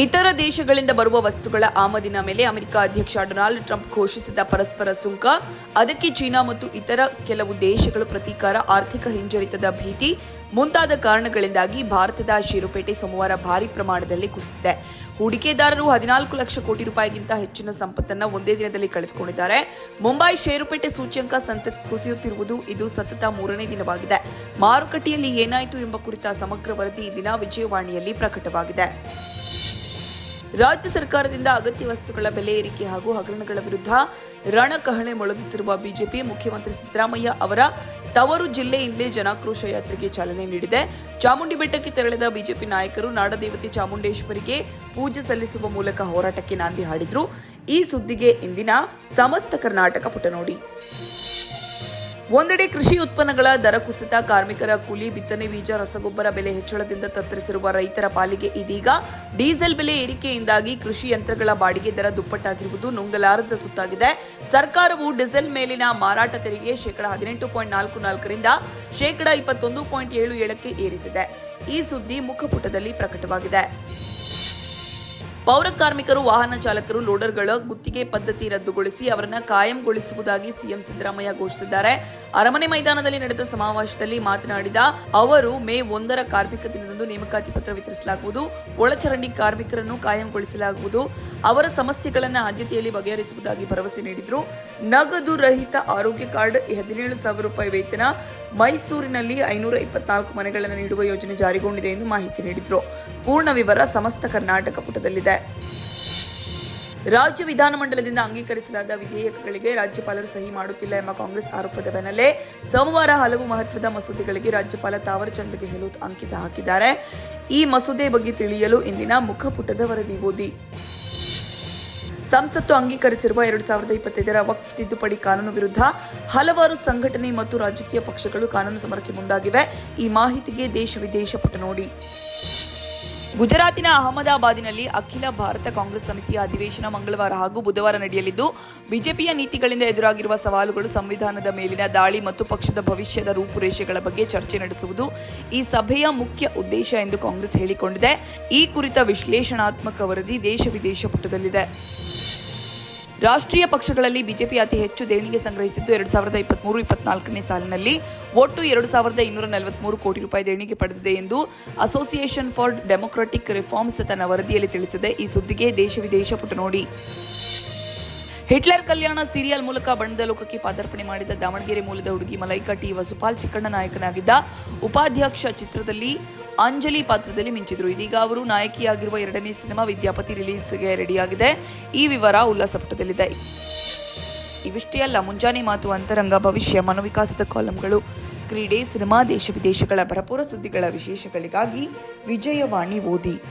ಇತರ ದೇಶಗಳಿಂದ ಬರುವ ವಸ್ತುಗಳ ಆಮದಿನ ಮೇಲೆ ಅಮೆರಿಕ ಅಧ್ಯಕ್ಷ ಡೊನಾಲ್ಡ್ ಟ್ರಂಪ್ ಘೋಷಿಸಿದ ಪರಸ್ಪರ ಸುಂಕ. ಅದಕ್ಕೆ ಚೀನಾ ಮತ್ತು ಇತರ ಕೆಲವು ದೇಶಗಳು ಪ್ರತೀಕಾರ ಆರ್ಥಿಕ ಹಿಂಜರಿತದ ಭೀತಿ. ಮುಂತಾದ ಕಾರಣಗಳಿಂದಾಗಿ ಭಾರತದ ಷೇರುಪೇಟೆ ಸೋಮವಾರ ಭಾರಿ ಪ್ರಮಾಣದಲ್ಲಿ ಕುಸಿದಿದೆ. ಹೂಡಿಕೆದಾರರು ಹದಿನಾಲ್ಕು ಲಕ್ಷ ಕೋಟಿ ರೂಪಾಯಿಗಿಂತ ಹೆಚ್ಚಿನ ಸಂಪತ್ತನ್ನ ಒಂದೇ ದಿನದಲ್ಲಿ ಕಳೆದುಕೊಂಡಿದ್ದಾರೆ. ಮುಂಬೈ ಷೇರುಪೇಟೆ ಸೂಚ್ಯಂಕ ಸೆನ್ಸೆಕ್ಸ್ ಕುಸಿಯುತ್ತಿರುವುದು ಇದು ಸತತ ಮೂರನೇ ದಿನವಾಗಿದೆ. ಮಾರುಕಟ್ಟೆಯಲ್ಲಿ ಏನಾಯಿತು ಎಂಬ ಕುರಿತ ಸಮಗ್ರ ವರದಿ ದಿನ ವಿಜಯವಾಣಿಯಲ್ಲಿ ಪ್ರಕಟವಾಗಿದೆ. ರಾಜ್ಯ ಸರ್ಕಾರದಿಂದ ಅಗತ್ಯ ವಸ್ತುಗಳ ಬೆಲೆ ಏರಿಕೆ ಹಾಗೂ ಹಗರಣಗಳ ವಿರುದ್ಧ ರಣಕಹಳೆ ಮೊಳಗಿಸಿರುವ ಬಿಜೆಪಿ ಮುಖ್ಯಮಂತ್ರಿ ಸಿದ್ದರಾಮಯ್ಯ ಅವರ ತವರು ಜಿಲ್ಲೆಯಿಂದಲೇ ಜನಾಕ್ರೋಶ ಯಾತ್ರೆಗೆ ಚಾಲನೆ ನೀಡಿದೆ. ಚಾಮುಂಡಿ ಬೆಟ್ಟಕ್ಕೆ ತೆರಳಿದ ಬಿಜೆಪಿ ನಾಯಕರು ನಾಡದೇವತೆ ಚಾಮುಂಡೇಶ್ವರಿಗೆ ಪೂಜೆ ಸಲ್ಲಿಸುವ ಮೂಲಕ ಹೋರಾಟಕ್ಕೆ ನಾಂದಿ ಹಾಡಿದ್ರು. ಈ ಸುದ್ದಿಗೆ ಇಂದಿನ ಸಮಸ್ತ ಕರ್ನಾಟಕ ಪುಟ ನೋಡಿ ಒಂದೆಡೆ ಕೃಷಿ ಉತ್ಪನ್ನಗಳ ದರ ಕುಸಿತ, ಕಾರ್ಮಿಕರ ಕೂಲಿ, ಬಿತ್ತನೆ ಬೀಜ, ರಸಗೊಬ್ಬರ ಬೆಲೆ ಹೆಚ್ಚಳದಿಂದ ತತ್ತರಿಸಿರುವ ರೈತರ ಪಾಲಿಗೆ ಇದೀಗ ಡೀಸೆಲ್ ಬೆಲೆ ಏರಿಕೆಯಿಂದಾಗಿ ಕೃಷಿ ಯಂತ್ರಗಳ ಬಾಡಿಗೆ ದರ ದುಪ್ಪಟ್ಟಾಗಿರುವುದು ನುಂಗಲಾರದ ತುತ್ತಾಗಿದೆ. ಸರ್ಕಾರವು ಡೀಸೆಲ್ ಮೇಲಿನ ಮಾರಾಟ ತೆರಿಗೆ ಶೇಕಡ ಹದಿನೆಂಟು ಪಾಯಿಂಟ್ ನಾಲ್ಕು ನಾಲ್ಕರಿಂದ ಶೇಕಡ ಇಪ್ಪತ್ತೊಂದು ಪಾಯಿಂಟ್ ಏಳು ಏಳಕ್ಕೆ ಏರಿಸಿದೆ. ಈ ಸುದ್ದಿ ಮುಖಪುಟದಲ್ಲಿ ಪ್ರಕಟವಾಗಿದೆ. ಪೌರ ಕಾರ್ಮಿಕರು, ವಾಹನ ಚಾಲಕರು, ಲೋಡರ್ಗಳ ಗುತ್ತಿಗೆ ಪದ್ಧತಿ ರದ್ದುಗೊಳಿಸಿ ಅವರನ್ನು ಕಾಯಂಗೊಳಿಸುವುದಾಗಿ ಸಿಎಂ ಸಿದ್ದರಾಮಯ್ಯ ಘೋಷಿಸಿದ್ದಾರೆ. ಅರಮನೆ ಮೈದಾನದಲ್ಲಿ ನಡೆದ ಸಮಾವೇಶದಲ್ಲಿ ಮಾತನಾಡಿದ ಅವರು, ಮೇ ಒಂದರ ಕಾರ್ಮಿಕ ದಿನದಂದು ನೇಮಕಾತಿ ಪತ್ರ ವಿತರಿಸಲಾಗುವುದು. ಒಳಚರಂಡಿ ಕಾರ್ಮಿಕರನ್ನು ಕಾಯಂಗೊಳಿಸಲಾಗುವುದು. ಅವರ ಸಮಸ್ಯೆಗಳನ್ನು ಆದ್ಯತೆಯಲ್ಲಿ ಬಗೆಹರಿಸುವುದಾಗಿ ಭರವಸೆ ನೀಡಿದರು. ನಗದು ರಹಿತ ಆರೋಗ್ಯ ಕಾರ್ಡ್, ಹದಿನೇಳು ಸಾವಿರ ರೂಪಾಯಿ ವೇತನ, ಮೈಸೂರಿನಲ್ಲಿ ಐನೂರ ಇಪ್ಪತ್ನಾಲ್ಕು ಮನೆಗಳನ್ನು ನೀಡುವ ಯೋಜನೆ ಜಾರಿಗೊಂಡಿದೆ ಎಂದು ಮಾಹಿತಿ ನೀಡಿದರು. ಪೂರ್ಣ ವಿವರ ಸಮಸ್ತ ಕರ್ನಾಟಕ ಪುಟದಲ್ಲಿದೆ. ರಾಜ್ಯ ವಿಧಾನಮಂಡಲದಿಂದ ಅಂಗೀಕರಿಸಲಾದ ವಿಧೇಯಕಗಳಿಗೆ ರಾಜ್ಯಪಾಲರು ಸಹಿ ಮಾಡುತ್ತಿಲ್ಲ ಎಂಬ ಕಾಂಗ್ರೆಸ್ ಆರೋಪದ ಬೆನ್ನಲ್ಲೇ ಸೋಮವಾರ ಹಲವು ಮಹತ್ವದ ಮಸೂದೆಗಳಿಗೆ ರಾಜ್ಯಪಾಲ ತಾವರ್ಚಂದ್ ಗೆಹ್ಲೋಟ್ ಅಂಕಿತ ಹಾಕಿದ್ದಾರೆ. ಈ ಮಸೂದೆ ಬಗ್ಗೆ ತಿಳಿಯಲು ಇಂದಿನ ಮುಖಪುಟದ ವರದಿ ಓದಿ. ಸಂಸತ್ತು ಅಂಗೀಕರಿಸಿರುವ ಎರಡು ಸಾವಿರದ ಇಪ್ಪತ್ತೈದರ ವಕ್ಫ್ ತಿದ್ದುಪಡಿ ಕಾನೂನು ವಿರುದ್ಧ ಹಲವಾರು ಸಂಘಟನೆ ಮತ್ತು ರಾಜಕೀಯ ಪಕ್ಷಗಳು ಕಾನೂನು ಸಮರಕ್ಕೆ ಮುಂದಾಗಿವೆ. ಈ ಮಾಹಿತಿಗೆ ದೇಶ ವಿದೇಶ ಪುಟ ನೋಡಿ. ಗುಜರಾತಿನ ಅಹಮದಾಬಾದಿನಲ್ಲಿ ಅಖಿಲ ಭಾರತ ಕಾಂಗ್ರೆಸ್ ಸಮಿತಿಯ ಅಧಿವೇಶನ ಮಂಗಳವಾರ ಹಾಗೂ ಬುಧವಾರ ನಡೆಯಲಿದ್ದು, ಬಿಜೆಪಿಯ ನೀತಿಗಳಿಂದ ಎದುರಾಗಿರುವ ಸವಾಲುಗಳು ಸಂವಿಧಾನದ ಮೇಲಿನ ದಾಳಿ ಮತ್ತು ಪಕ್ಷದ ಭವಿಷ್ಯದ ರೂಪುರೇಷೆಗಳ ಬಗ್ಗೆ ಚರ್ಚೆ ನಡೆಸುವುದು ಈ ಸಭೆಯ ಮುಖ್ಯ ಉದ್ದೇಶ ಎಂದು ಕಾಂಗ್ರೆಸ್ ಹೇಳಿಕೊಂಡಿದೆ. ಈ ಕುರಿತ ವಿಶ್ಲೇಷಣಾತ್ಮಕ ವರದಿ ದೇಶ ವಿದೇಶ ಪುಟದಲ್ಲಿದೆ. ರಾಷ್ಟ್ರೀಯ ಪಕ್ಷಗಳಲ್ಲಿ ಬಿಜೆಪಿ ಅತಿ ಹೆಚ್ಚು ದೇಣಿಗೆ ಸಂಗ್ರಹಿಸಿದ್ದು ಎರಡು ಸಾವಿರದ ಇಪ್ಪತ್ತ್ಮೂರು ಇಪ್ಪತ್ನಾಲ್ಕನೇ ಸಾಲಿನಲ್ಲಿ. ಒಟ್ಟು ಎರಡು ಸಾವಿರದ ಇನ್ನೂರ ನಲವತ್ಮೂರು ಕೋಟಿ ರೂಪಾಯಿ ದೇಣಿಗೆ ಪಡೆದಿದೆ ಎಂದು ಅಸೋಸಿಯೇಷನ್ ಫಾರ್ ಡೆಮೊಕ್ರಾಟಿಕ್ ರಿಫಾರ್ಮ್ಸ್ ತನ್ನ ವರದಿಯಲ್ಲಿ ತಿಳಿಸಿದೆ. ಈ ಸುದ್ದಿಗೆ ದೇಶ ವಿದೇಶ ಪುಟ ನೋಡಿ. ಹಿಟ್ಲರ್ ಕಲ್ಯಾಣ ಸೀರಿಯಲ್ ಮೂಲಕ ಬಣ್ಣದ ಲೋಕಕ್ಕೆ ಪಾದಾರ್ಪಣೆ ಮಾಡಿದ ದಾವಣಗೆರೆ ಮೂಲದ ಹುಡುಗಿ ಮಲೈಕಾ ಟಿ. ವಸುಪಾಲ್ ಚಿಕ್ಕಣ್ಣ ನಾಯಕನಾಗಿದ್ದ ಉಪಾಧ್ಯಕ್ಷ ಚಿತ್ರದಲ್ಲಿ ಅಂಜಲಿ ಪಾತ್ರದಲ್ಲಿ ಮಿಂಚಿದ್ರು. ಇದೀಗ ಅವರು ನಾಯಕಿಯಾಗಿರುವ ಎರಡನೇ ಸಿನಿಮಾ ವಿದ್ಯಾಪತಿ ರಿಲೀಸ್ಗೆ ರೆಡಿಯಾಗಿದೆ. ಈ ವಿವರ ಉಲ್ಲಾಸ ಪುಟದಲ್ಲಿದೆ. ಇವಿಷ್ಟೇ ಅಲ್ಲ, ಮುಂಜಾನೆ ಮಾತು ಅಂತರಂಗ, ಭವಿಷ್ಯ, ಮನೋವಿಕಾಸದ ಕಾಲಂಗಳು. ಕ್ರೀಡೆ, ಸಿನಿಮಾ, ದೇಶ ವಿದೇಶಗಳ ಭರಪೂರ ಸುದ್ದಿಗಳ ವಿಶೇಷಗಳಿಗಾಗಿ ವಿಜಯವಾಣಿ ಓದಿ.